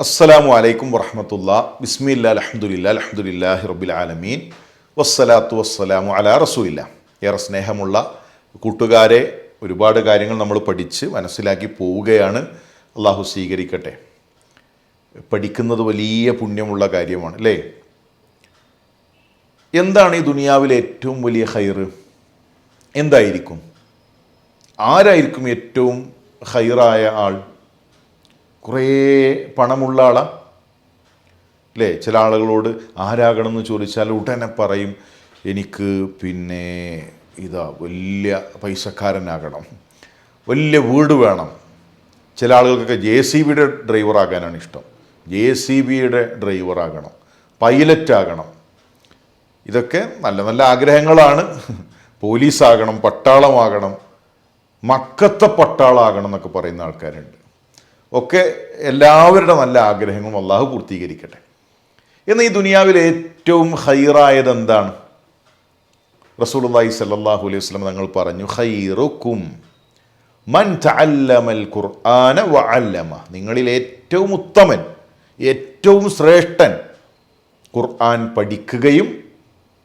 അസ്സലാമു അലൈക്കും വറഹമത്തുള്ള. ബിസ്മില്ല അലഹമുല്ല അലഹമുല്ലാഹി റബ്ബിൽ ആലമീൻ. വസ്സലാത്തു വസ്സലാമു അല റസൂലില്ല. ഏറെ സ്നേഹമുള്ള കൂട്ടുകാരെ ഒരുപാട് കാര്യങ്ങൾ നമ്മൾ പഠിച്ച് മനസ്സിലാക്കി പോവുകയാണ്. അള്ളാഹു സ്വീകരിക്കട്ടെ. പഠിക്കുന്നത് വലിയ പുണ്യമുള്ള കാര്യമാണ് അല്ലേ? എന്താണ് ഈ ദുനിയാവിലെ ഏറ്റവും വലിയ ഹൈറ് എന്തായിരിക്കും? ആരായിരിക്കും ഏറ്റവും ഹൈറായ ആൾ? കുറേ പണമുള്ള ആളാണ് അല്ലേ ചില ആളുകളോട് ആരാകണം എന്ന് ചോദിച്ചാൽ ഉടനെ പറയും എനിക്ക് പിന്നെ ഇതാ വലിയ പൈസക്കാരനാകണം. വലിയ വീട് വേണം. ചില ആളുകൾക്കൊക്കെ ജെ സി ബിയുടെ ഡ്രൈവറാകാനാണ് ഇഷ്ടം. ജെ സി ബിയുടെ ഡ്രൈവറാകണം. പൈലറ്റ് ആകണം ഇതൊക്കെ നല്ല നല്ല ആഗ്രഹങ്ങളാണ്. പോലീസാകണം പട്ടാളമാകണം മക്കത്തെ പട്ടാളമാകണം എന്നൊക്കെ പറയുന്ന ആൾക്കാരുണ്ട്. ഒക്കെ എല്ലാവരുടെ നല്ല ആഗ്രഹങ്ങളും അള്ളാഹു പൂർത്തീകരിക്കട്ടെ. എന്നാൽ ഈ ദുനിയാവിൽ ഏറ്റവും ഹൈറായത് എന്താണ്? റസൂലുള്ളാഹി സല്ലാഹു അലൈഹി വസല്ലം തങ്ങൾ പറഞ്ഞു ഹൈറുക്കും മൻ തഅല്ലമൽ ഖുർആന വഅല്ലമ. നിങ്ങളിൽ ഏറ്റവും ഉത്തമൻ ഏറ്റവും ശ്രേഷ്ഠൻ ഖുർആൻ പഠിക്കുകയും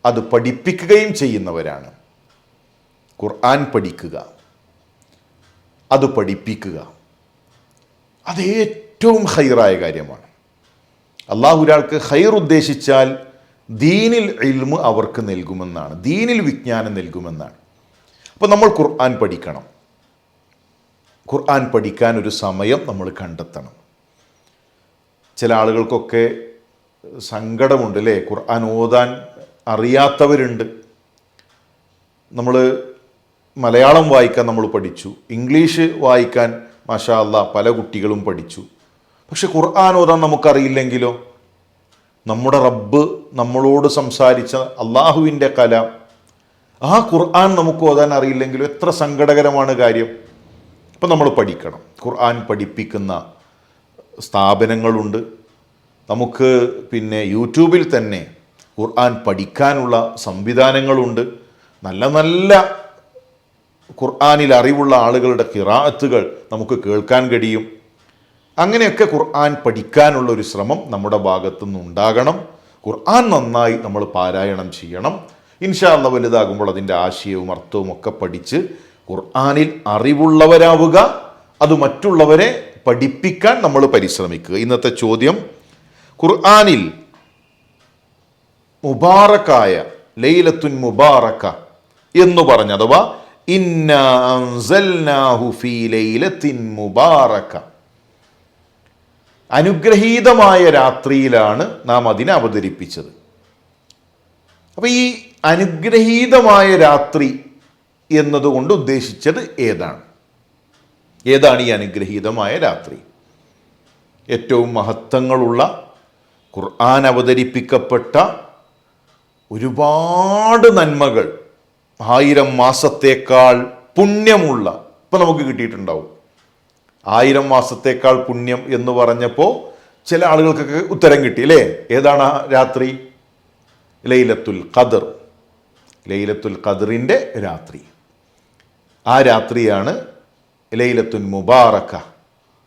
അത് പഠിപ്പിക്കുകയും ചെയ്യുന്നവരാണ്. ഖുർആൻ പഠിക്കുക അത് പഠിപ്പിക്കുക. അത് ഏറ്റവും ഹൈറായ കാര്യമാണ്. അള്ളാഹു ഒരാൾക്ക് ഹൈർ ഉദ്ദേശിച്ചാൽ ദീനിൽ ഇൽമ് അവർക്ക് നൽകുമെന്നാണ്. ദീനിൽ വിജ്ഞാനം നൽകുമെന്നാണ്. അപ്പോൾ നമ്മൾ ഖുർആൻ പഠിക്കണം. ഖുർആൻ പഠിക്കാൻ ഒരു സമയം നമ്മൾ കണ്ടെത്തണം. ചില ആളുകൾക്കൊക്കെ സങ്കടമുണ്ട് അല്ലേ? ഖുർആൻ ഓതാൻ അറിയാത്തവരുണ്ട്. നമ്മൾ മലയാളം വായിക്കാൻ നമ്മൾ പഠിച്ചു. ഇംഗ്ലീഷ് വായിക്കാൻ മാഷാ അല്ല പല കുട്ടികളും പഠിച്ചു. പക്ഷെ ഖുർആൻ ഓതാൻ നമുക്കറിയില്ലെങ്കിലോ? നമ്മുടെ റബ്ബ് നമ്മളോട് സംസാരിച്ച അള്ളാഹുവിന്റെ കല. ആ ഖുർആൻ നമുക്ക് ഓതാൻ അറിയില്ലെങ്കിലോ? എത്ര സങ്കടകരമാണ് കാര്യം. അപ്പം നമ്മൾ പഠിക്കണം. ഖുർആൻ പഠിപ്പിക്കുന്ന സ്ഥാപനങ്ങളുണ്ട്. നമുക്ക് പിന്നെ യൂട്യൂബിൽ തന്നെ ഖുർആൻ പഠിക്കാനുള്ള സംവിധാനങ്ങളുണ്ട്. നല്ല നല്ല ഖുർആാനിൽ അറിവുള്ള ആളുകളുടെ കിറാത്തുകൾ നമുക്ക് കേൾക്കാൻ കഴിയും. അങ്ങനെയൊക്കെ ഖുർആൻ പഠിക്കാനുള്ള ഒരു ശ്രമം നമ്മുടെ ഭാഗത്തുനിന്ന് ഉണ്ടാകണം. ഖുർആൻ നന്നായി നമ്മൾ പാരായണം ചെയ്യണം. ഇൻഷാല്ല വലുതാകുമ്പോൾ അതിന്റെ ആശയവും അർത്ഥവും ഒക്കെ പഠിച്ച് ഖുർആാനിൽ അറിവുള്ളവരാവുക അത് മറ്റുള്ളവരെ പഠിപ്പിക്കാൻ നമ്മൾ പരിശ്രമിക്കുക. ഇന്നത്തെ ചോദ്യം ഖുർആാനിൽ മുബാറക്കായ ലൈലത്തുൻ മുബാറക്ക എന്ന് പറഞ്ഞ് അഥവാ മുബാറക്ക അനുഗ്രഹീതമായ രാത്രിയിലാണ് നാം അതിനെ അവതരിപ്പിച്ചത്. അപ്പോൾ ഈ അനുഗ്രഹീതമായ രാത്രി എന്നതുകൊണ്ട് ഉദ്ദേശിച്ചത് ഏതാണ്? ഏതാണ് ഈ അനുഗ്രഹീതമായ രാത്രി? ഏറ്റവും മഹത്വങ്ങളുള്ള ഖുർആൻ അവതരിപ്പിക്കപ്പെട്ട ഒരുപാട് നന്മകൾ ആയിരം മാസത്തേക്കാൾ പുണ്യമുള്ള ഇപ്പം നമുക്ക് കിട്ടിയിട്ടുണ്ടാവും. ആയിരം മാസത്തേക്കാൾ പുണ്യം എന്ന് പറഞ്ഞപ്പോൾ ചില ആളുകൾക്കൊക്കെ ഉത്തരം കിട്ടി അല്ലേ? ഏതാണ് ആ രാത്രി? ലൈലത്തുൽ ഖദർ. ലൈലത്തുൽ ഖദറിന്റെ രാത്രി. ആ രാത്രിയാണ് ലൈലത്തുൽ മുബാറക്ക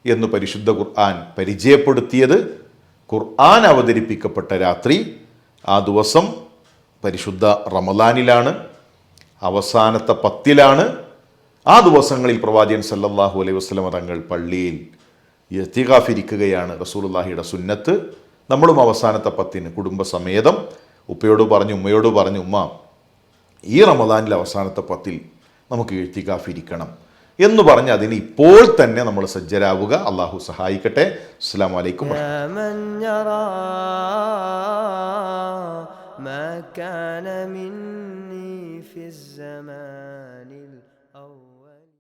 എന്ന് പരിശുദ്ധ ഖുർആൻ പരിചയപ്പെടുത്തിയത്. ഖുർആൻ അവതരിപ്പിക്കപ്പെട്ട രാത്രി ആ ദിവസം പരിശുദ്ധ റമലാനിലാണ് അവസാനത്തെ പത്തിലാണ് ആ ദിവസങ്ങളിൽ പ്രവാചകൻ സല്ലല്ലാഹു അലൈഹി വസ്ലമ തങ്ങൾ പള്ളിയിൽ യത്തികാഫിരിക്കുകയാണ് റസൂലുള്ളാഹിയുടെ സുന്നത്ത് നമ്മളും അവസാനത്തെ പത്തിന് കുടുംബസമേതം ഉപ്പയോട് പറഞ്ഞു ഉമ്മയോട് പറഞ്ഞു ഉമ്മ ഈ റമദാനിൽ അവസാനത്തെ പത്തിൽ നമുക്ക് എഴുത്തിക്കാഫിരിക്കണം എന്ന് പറഞ്ഞ് അതിന് ഇപ്പോൾ തന്നെ നമ്മൾ സജ്ജരാവുക അള്ളാഹു സഹായിക്കട്ടെ അസ്സാം വലൈക്കും يا من يرى ما كان مني في الزمان